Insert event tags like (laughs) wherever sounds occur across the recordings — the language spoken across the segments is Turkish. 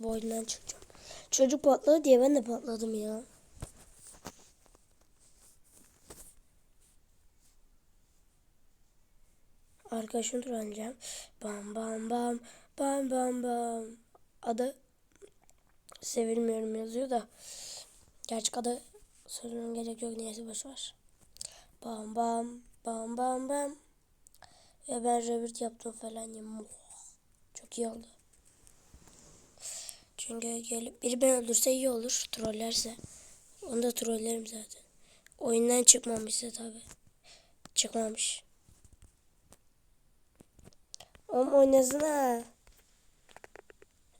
Bu oyundan çıkacağım. Çocuk patladı diye ben de patladım ya. Arkadaşını trolleyeceğim. Bam bam bam bam bam bam. Adı sevilmiyorum yazıyor da. Gerçek adı söylemem gerek yok. Neyse boş ver. Bam bam bam bam bam. Ya ben revert yaptım falan ya. Çok iyi oldu. Çünkü gelip biri beni öldürse iyi olur. Trollerse. Onu da trollerim zaten. Oyundan çıkmamışsa tabi. Çıkmamış. Oğlum oynasın ha.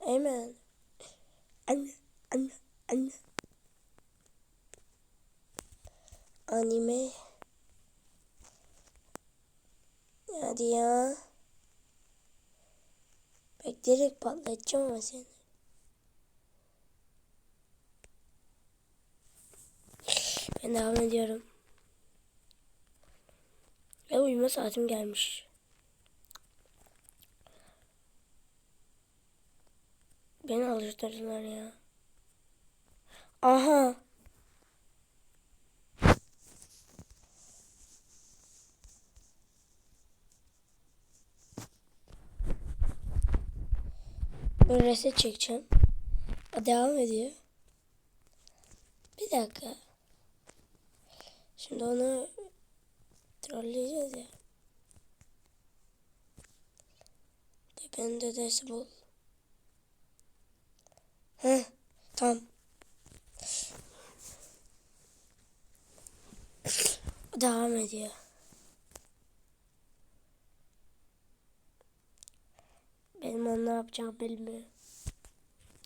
Amen. Anne, anne, anne. Anime. Hadi ya. Bekleyerek patlatacağım ama seni. Ben devam ediyorum. Ve uyuma saatim gelmiş. Beni alıştırdılar ya. Aha. Böyle reset çekeceğim. Devam ediyor. Bir dakika. Şimdi onu trolleyeceğiz ya. Tepenin dedesi bul. Heh, tamam. Devam ediyor. Benim onu ne yapacağım bilmiyorum.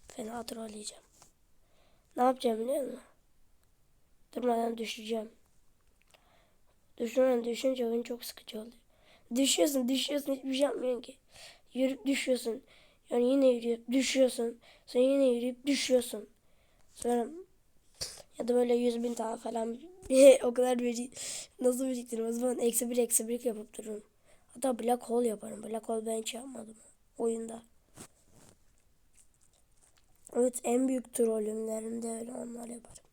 Fena trolleyeceğim. Ne yapacağım biliyor musun? Durmadan düşeceğim. Düşürmen düşünce oyun çok sıkıcı oluyor. Düşüyorsun düşüyorsun hiçbir şey yapmıyorsun ki. Yürüp düşüyorsun. Yani yine yürüyüp düşüyorsun. Sonra yine yürüyüp düşüyorsun. Sonra ya da böyle yüz bin tane falan (laughs) o kadar bir nasıl biriktiririm o zaman eksi bir eksi bir yapıp dururum. Hatta black hole yaparım. Black hole ben hiç yapmadım oyunda. Evet en büyük trollümlerimde öyle onlar yaparım.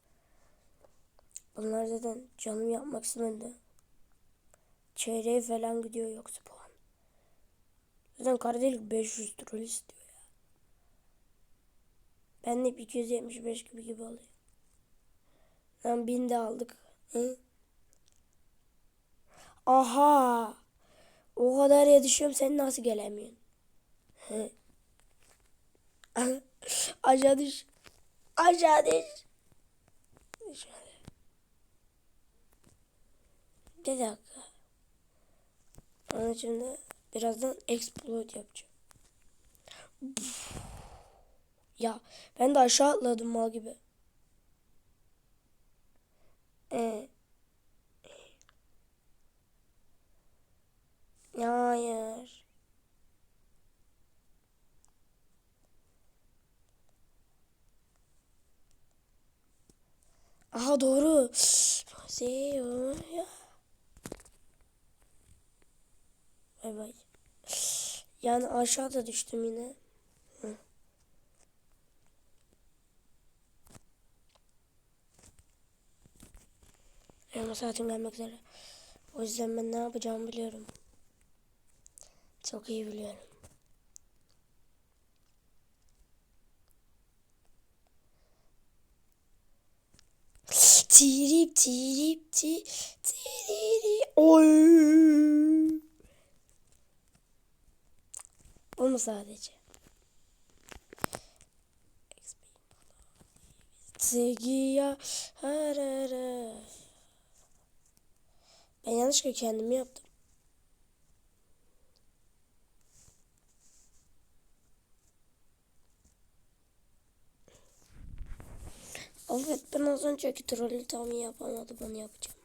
Bunlar zaten canım yapmak istemedi. Çeyreği falan gidiyor yoksa puan. Zaten Karadelik 500 troll istiyor ya. Ben de 275 gibi gibi oluyor. Lan 1000 de aldık. Hı? Aha. O kadar ya düşüyorum sen nasıl gelemiyorsun? Hı? (laughs) Aşağı düş. Aşağı düş. Bir dakika. Onun için de birazdan explode yapacağım. Ya ben de aşağı atladım mal gibi. Ee, hayır. Aha doğru. Seyo ya. Bay bay. Yani aşağıda düştüm yine. Hı. Ama saatim gelmek üzere. O yüzden ben ne yapacağımı biliyorum. Çok iyi biliyorum. Tirip tirip ti tiriri oy. Bu mu sadece? Segiya harara. Ben yanlışlıkla kendimi yaptım. Evet ben az önceki trolü tam yapamadım onu yapacağım.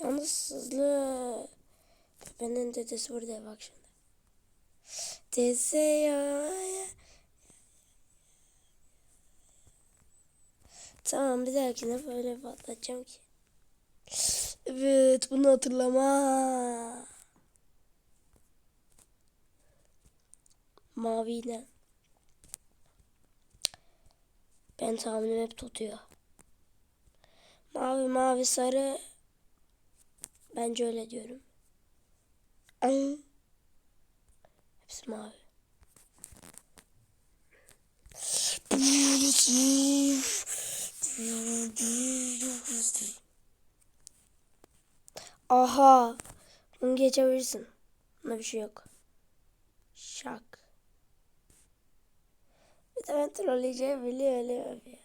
Yalnız hızlı. Pepe'nin dedesi burada bak şimdi. Dese ya. Tamam bir dahakine böyle patlatacağım ki. Evet bunu hatırlama. Mavi ne? Ben tahminim hep tutuyor. Mavi mavi sarı. Bence öyle diyorum. An. Hepsi mavi. Aha. Bunu geçebilirsin. Bunda bir şey yok. Şak. Bir de ben trolleyeceğimi biliyorum. ya.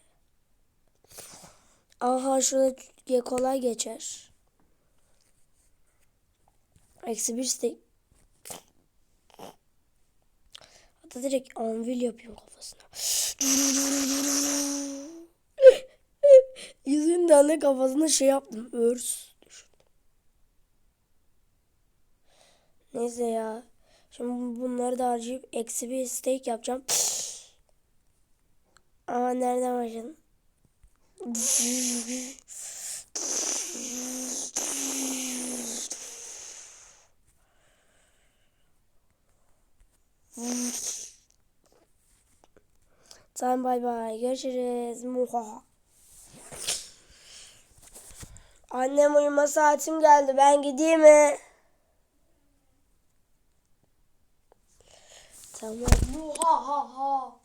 Aha şurada kolay geçer. Eksi bir stek. Hatta direkt anvil yapıyorum kafasına. Yüzünden de kafasına şey yaptım. Örs. düşürdüm. Neyse ya. Şimdi bunları da harcayıp eksi bir steak yapacağım. Ama nereden başladın? Tamam bay bay. Görüşürüz. Muha. Annem uyuma saatim geldi. Ben gideyim mi? Tamam. Muha ha ha.